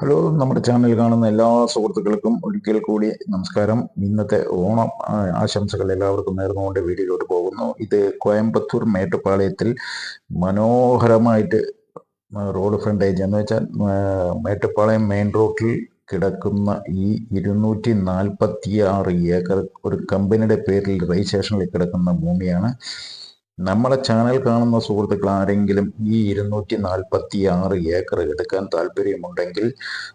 Hello നമ്മുടെ channel കാണുന്ന എല്ലാ സുഹൃത്തുക്കൾക്കും ഒരിക്കൽ കൂടി നമസ്കാരം. ഇന്നത്തെ ഓണം ആശംസകൾ എല്ലാവർക്കും നേർന്നുകൊണ്ട് വീഡിയോയിലോട്ട് പോകുന്നു. ഇത് കോയമ്പത്തൂർ മേട്ടുപ്പാളയത്തിൽ മനോഹരമായിട്ട് റോഡ് ഫ്രണ്ടേജ് എന്ന് വെച്ചാൽ മേട്ടുപ്പാളയം മെയിൻ റോഡിൽ കിടക്കുന്ന ഈ ഇരുന്നൂറ്റി നാൽപ്പത്തി ആറ് ഏക്കർ ഒരു കമ്പനിയുടെ പേരിൽ രജിസ്ട്രേഷനിൽ കിടക്കുന്ന ഭൂമിയാണ്. നമ്മളെ ചാനൽ കാണുന്ന സുഹൃത്തുക്കൾ ആരെങ്കിലും ഈ ഇരുന്നൂറ്റി നാൽപ്പത്തി ആറ് ഏക്കർ എടുക്കാൻ താല്പര്യമുണ്ടെങ്കിൽ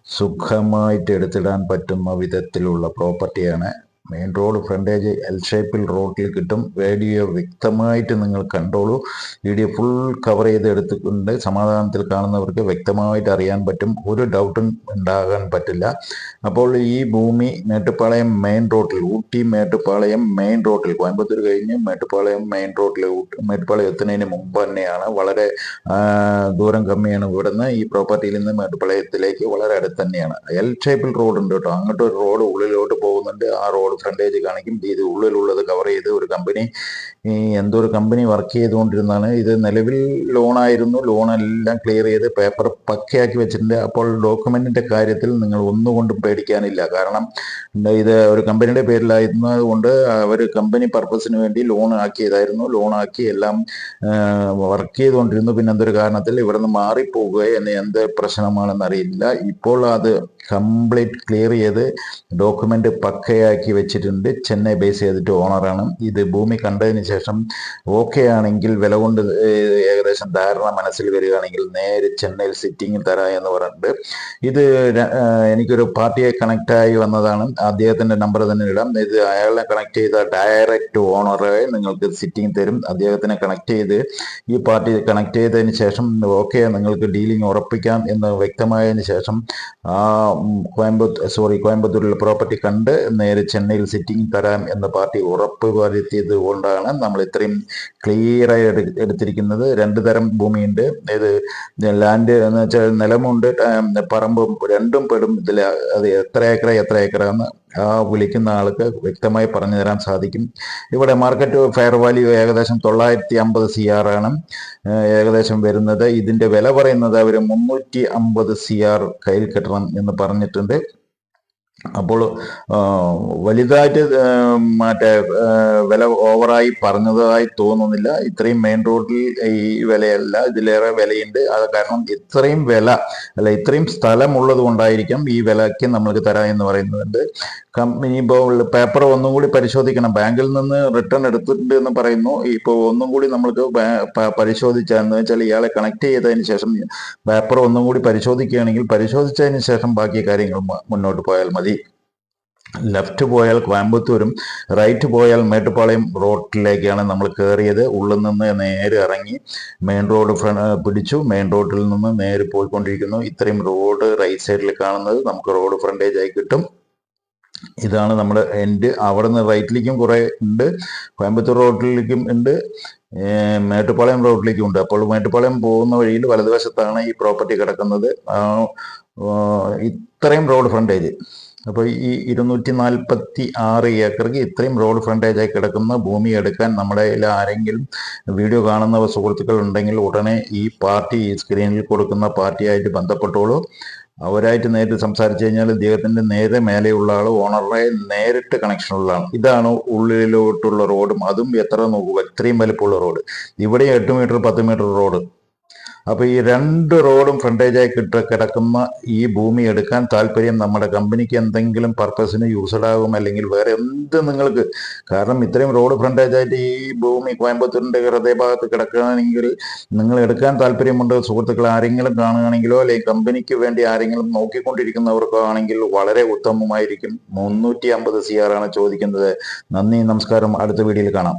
സുഖമായിട്ട് എടുത്തിടാൻ പറ്റുന്ന വിധത്തിലുള്ള പ്രോപ്പർട്ടിയാണ് മെയിൻ റോഡ് ഫ്രണ്ടേജ് എൽ ഷേപ്പിൽ റോട്ടിൽ കിട്ടും. വീഡിയോ വ്യക്തമായിട്ട് നിങ്ങൾ കണ്ടോളൂ. വീഡിയോ ഫുൾ കവർ ചെയ്ത് എടുത്തുകൊണ്ട് സമാധാനത്തിൽ കാണുന്നവർക്ക് വ്യക്തമായിട്ട് അറിയാൻ പറ്റും. ഒരു ഡൗട്ടും ഉണ്ടാകാൻ പറ്റില്ല. അപ്പോൾ ഈ ഭൂമി മേട്ടുപ്പാളയം മെയിൻ റോട്ടിൽ ഊട്ടി മേട്ടുപ്പാളയം മെയിൻ റോട്ടിൽ കോയമ്പത്തൂർ കഴിഞ്ഞ് മേട്ടുപ്പാളയം മെയിൻ റോട്ടിൽ മേട്ടുപ്പാളയം എത്തുന്നതിന് മുമ്പ് തന്നെയാണ് വളരെ ദൂരം കമ്മിയാണ് ഇവിടുന്ന്. ഈ പ്രോപ്പർട്ടിയിൽ നിന്ന് മേട്ടുപ്പാളയത്തിലേക്ക് വളരെ അടുത്ത് തന്നെയാണ്. എൽ ഷേപ്പിൽ റോഡ് ഉണ്ട് കേട്ടോ. അങ്ങോട്ട് ഒരു റോഡ് ഉള്ളിലോട്ട് പോകുന്നുണ്ട്. ആ റോഡ് ഫ്രണ്ടേജ് കാണിക്കും. ഇത് ഉള്ളിലുള്ളത് കവർ ചെയ്ത് ഒരു കമ്പനി എന്തോ ഒരു കമ്പനി വർക്ക് ചെയ്തുകൊണ്ടിരുന്നതാണ്. ഇത് നിലവിൽ ലോണായിരുന്നു ലോൺ എല്ലാം ക്ലിയർ ചെയ്ത് പേപ്പർ പക്കയാക്കി വെച്ചിട്ടുണ്ട്. അപ്പോൾ ഡോക്യുമെന്റിന്റെ കാര്യത്തിൽ നിങ്ങൾ ഒന്നുകൊണ്ടും പേടിക്കാനില്ല. കാരണം ഇത് ഒരു കമ്പനിയുടെ പേരിലായിരുന്നത് കൊണ്ട് അവർ കമ്പനി പർപ്പസിന് വേണ്ടി ലോൺ ആക്കിയതായിരുന്നു. ലോൺ ആക്കി എല്ലാം വർക്ക് ചെയ്തുകൊണ്ടിരുന്നു. പിന്നെ എന്തൊരു കാരണത്തിൽ ഇവിടെ നിന്ന് മാറിപ്പോകുക എന്ന് എന്ത് പ്രശ്നമാണെന്ന് അറിയില്ല. ഇപ്പോൾ അത് കംപ്ലീറ്റ് ക്ലിയർ ചെയ്ത് ഡോക്യുമെന്റ് പക്കയാക്കി വെച്ചിട്ടുണ്ട്. ചെന്നൈ ബേസ് ചെയ്തിട്ട് ഓണറാണ് ഇത് ഭൂമി കണ്ടതിന് ശേഷം ഓക്കെ ആണെങ്കിൽ വില കൊണ്ട് ഏകദേശം ധാരണ മനസ്സിൽ വരികയാണെങ്കിൽ നേരെ ചെന്നൈയിൽ സിറ്റിംഗ് തരാം എന്ന് പറഞ്ഞിട്ട് ഇത് എനിക്കൊരു പാർട്ടിയെ കണക്ട് ആയി വന്നതാണ്. അദ്ദേഹത്തിന്റെ നമ്പർ തന്നെ ഇടാം. ഇത് അയാളെ കണക്ട് ചെയ്ത ഡയറക്റ്റ് ഓണറെ നിങ്ങൾക്ക് സിറ്റിംഗ് തരും. അദ്ദേഹത്തിനെ കണക്ട് ചെയ്ത് ഈ പാർട്ടി കണക്ട് ചെയ്തതിന് ശേഷം ഓക്കെ നിങ്ങൾക്ക് ഡീലിംഗ് ഉറപ്പിക്കാം എന്ന് വ്യക്തമായതിന് ശേഷം ആ കോയമ്പത്തൂർ സോറി കോയമ്പത്തൂരിലെ പ്രോപ്പർട്ടി കണ്ട് നേരെ ചെന്നൈയിൽ സിറ്റിംഗ് തരാം എന്ന പാർട്ടി ഉറപ്പ് വരുത്തിയത് കൊണ്ടാണ് നമ്മൾ ഇത്രയും ക്ലിയറായി എടുത്തിരിക്കുന്നത്. രണ്ട് തരം ഭൂമിയുണ്ട്. ഇത് ലാൻഡ് എന്ന് വെച്ചാൽ നിലമുണ്ട് പറമ്പും രണ്ടും പെടും. ഇതിൽ അത് എത്ര ഏക്കറ എത്ര ഏക്കറാന്ന് ആ വിളിക്കുന്ന ആൾക്ക് വ്യക്തമായി പറഞ്ഞു തരാൻ സാധിക്കും. ഇവിടെ മാർക്കറ്റ് ഫെയർ വാല്യൂ ഏകദേശം തൊള്ളായിരത്തി അമ്പത് സി ആണ്. ഏകദേശം വരുന്നത്. ഇതിന്റെ വില പറയുന്നത് അവർ മുന്നൂറ്റി അമ്പത് സി ആർ കയ്യിൽ കിട്ടണം എന്ന് പറഞ്ഞിട്ടുണ്ട്. അപ്പോൾ വലുതായിട്ട് മറ്റേ വില ഓവറായി പറഞ്ഞതായി തോന്നുന്നില്ല. ഇത്രയും മെയിൻ റോഡിൽ ഈ വിലയല്ല ഇതിലേറെ വിലയുണ്ട്. അത് കാരണം ഇത്രയും വില അല്ല ഇത്രയും സ്ഥലമുള്ളത് കൊണ്ടായിരിക്കാം ഈ വിലയ്ക്ക് നമ്മൾക്ക് തരാം എന്ന് പറയുന്നുണ്ട്. കമ്പനി ഇപ്പോൾ പേപ്പർ ഒന്നും കൂടി പരിശോധിക്കണം. ബാങ്കിൽ നിന്ന് റിട്ടേൺ എടുത്തിട്ടുണ്ട് എന്ന് പറയുന്നു. ഇപ്പോൾ ഒന്നും കൂടി നമ്മൾക്ക് പരിശോധിച്ചാന്ന് വെച്ചാൽ ഇയാളെ കണക്ട് ചെയ്തതിന് ശേഷം പേപ്പർ ഒന്നും കൂടി പരിശോധിക്കുകയാണെങ്കിൽ പരിശോധിച്ചതിന് ശേഷം ബാക്കി കാര്യങ്ങൾ മുന്നോട്ട് പോയാൽ മതി. ലെഫ്റ്റ് പോയാൽ കോയമ്പത്തൂരും റൈറ്റ് പോയാൽ മേട്ടുപ്പാളയം റോഡിലേക്കാണ് നമ്മൾ കയറിയത് ഉള്ളിൽ നിന്ന് നേരെ ഇറങ്ങി മെയിൻ റോഡ് പിടിച്ചു. മെയിൻ റോഡിൽ നിന്ന് നേരെ പോയിക്കൊണ്ടിരിക്കുന്നു. ഇത്രയും റോഡ് റൈറ്റ് സൈഡിൽ കാണുന്നത് നമുക്ക് റോഡ് ഫ്രണ്ടേജ് ആയി കിട്ടും. ഇതാണ് നമ്മുടെ എന്റെ അവിടെ നിന്ന് റൈറ്റിലേക്കും കുറെ ഉണ്ട്. കോയമ്പത്തൂർ റോഡിലേക്കും ഉണ്ട്. മേട്ടുപാളയം റോഡിലേക്കും ഉണ്ട്. അപ്പോൾ മേട്ടുപ്പാളയം പോകുന്ന വഴിയിൽ വലതുവശത്താണ് ഈ പ്രോപ്പർട്ടി കിടക്കുന്നത്. ഇത്രയും റോഡ് ഫ്രണ്ടേജ് അപ്പോൾ ഈ ഇരുന്നൂറ്റി നാൽപ്പത്തി ആറ് ഏക്കർക്ക് ഇത്രയും റോഡ് ഫ്രണ്ടേജായി കിടക്കുന്ന ഭൂമി എടുക്കാൻ നമ്മുടെ ആരെങ്കിലും വീഡിയോ കാണുന്ന സുഹൃത്തുക്കൾ ഉണ്ടെങ്കിൽ ഉടനെ ഈ പാർട്ടി ഈ സ്ക്രീനിൽ കൊടുക്കുന്ന പാർട്ടിയായിട്ട് ബന്ധപ്പെട്ടോളൂ. അവരായിട്ട് നേരിട്ട് സംസാരിച്ചു കഴിഞ്ഞാൽ ഇദ്ദേഹത്തിന്റെ നേരെ മേലെയുള്ള ആൾ ഓണറെ നേരിട്ട് കണക്ഷനുള്ള ആൾ ഇതാണ് ഉള്ളിലോട്ടുള്ള റോഡും അതും എത്ര നോക്കുക ഇത്രയും വലിപ്പമുള്ള റോഡ് ഇവിടെ എട്ട് മീറ്റർ പത്ത് മീറ്റർ റോഡ് അപ്പൊ ഈ രണ്ട് റോഡും ഫ്രണ്ടേജായി കിട്ട കിടക്കുന്ന ഈ ഭൂമി എടുക്കാൻ താല്പര്യം നമ്മുടെ കമ്പനിക്ക് എന്തെങ്കിലും പർപ്പസിന് യൂസ്ഡ് ആകും അല്ലെങ്കിൽ വേറെ എന്ത് നിങ്ങൾക്ക്. കാരണം ഇത്രയും റോഡ് ഫ്രണ്ടേജായിട്ട് ഈ ഭൂമി കോയമ്പത്തൂരിന്റെ ഹൃദയഭാഗത്ത് കിടക്കുകയാണെങ്കിൽ നിങ്ങൾ എടുക്കാൻ താല്പര്യമുണ്ട്. സുഹൃത്തുക്കൾ ആരെങ്കിലും കാണുകയാണെങ്കിലോ അല്ലെങ്കിൽ കമ്പനിക്ക് വേണ്ടി ആരെങ്കിലും നോക്കിക്കൊണ്ടിരിക്കുന്നവർക്കോ ആണെങ്കിൽ വളരെ ഉത്തമമായിരിക്കും. മുന്നൂറ്റി അമ്പത് സി ചോദിക്കുന്നത്. നന്ദി നമസ്കാരം. അടുത്ത വീഡിയോയിൽ കാണാം.